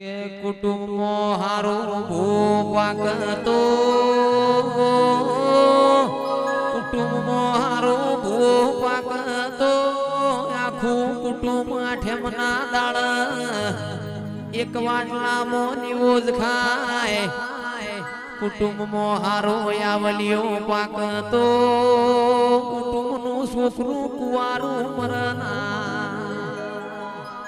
કે કુટુંબો હારું ભૂપાકતો કુટુંબો હારું ભૂપાકતો આખું કુટુંબ આઠમના દાળ. એક વાટલામાં નિવોજ ખાય. કુટુંબમાં હારો આવલિયો પાકતો. કુટુંબનું છોકરું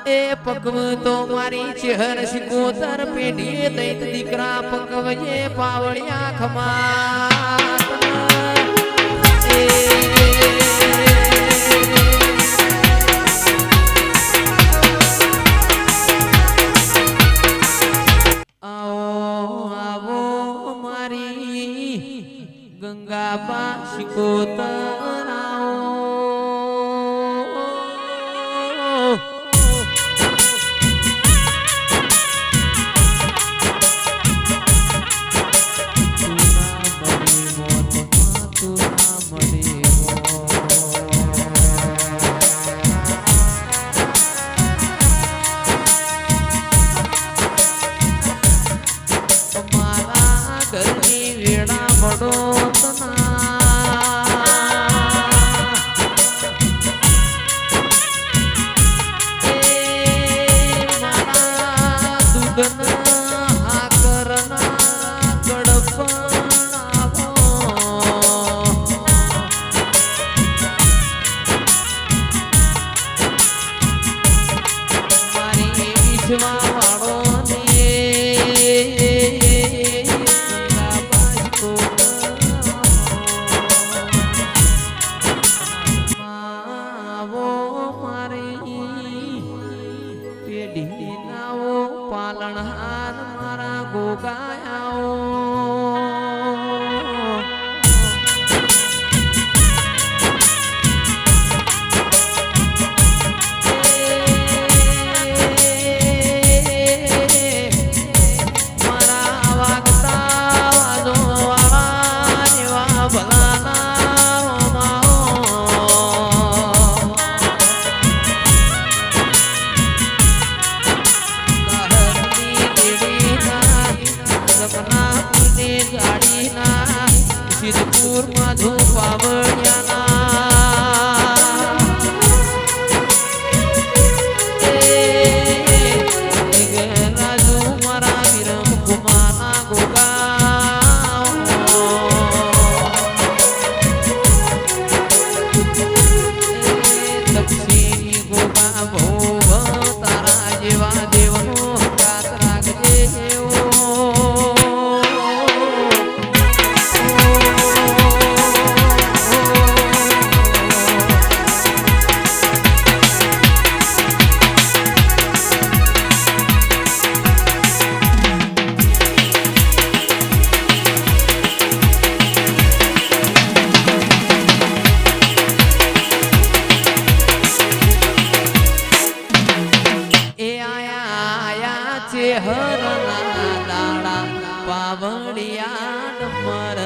એ પકવ તો મારી ચહેર શિકોતર પેઢીએ દૈત દીકરા પકવજે પાવળિયા ખમા ગંગા પા શિકોતર મારા ઘરની વેળા મળો મારા ગોગાયાઓ મારા शिरपूर माधू पावड्याना છે હરના દાડા પાવડિયા ડમર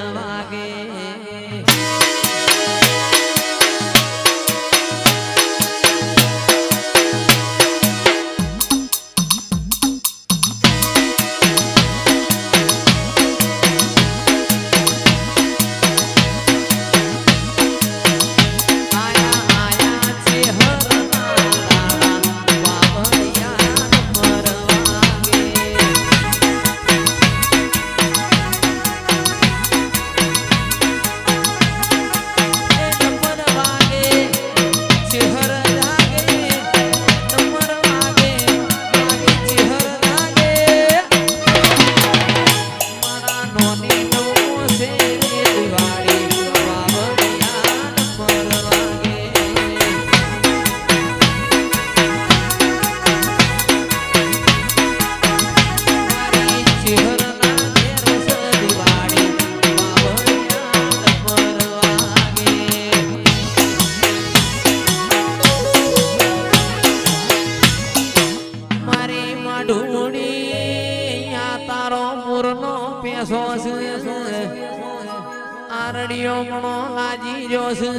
તારો મૂરનો પેસો આરડીઓ મણો લાજી જો છે.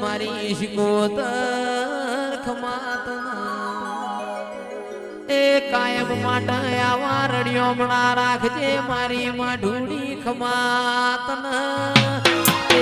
મારી શિકોતર ખમાત એ કાયમ માટે આવા રડિયોમણા રાખજે મારી માઢુડી ખમાત એ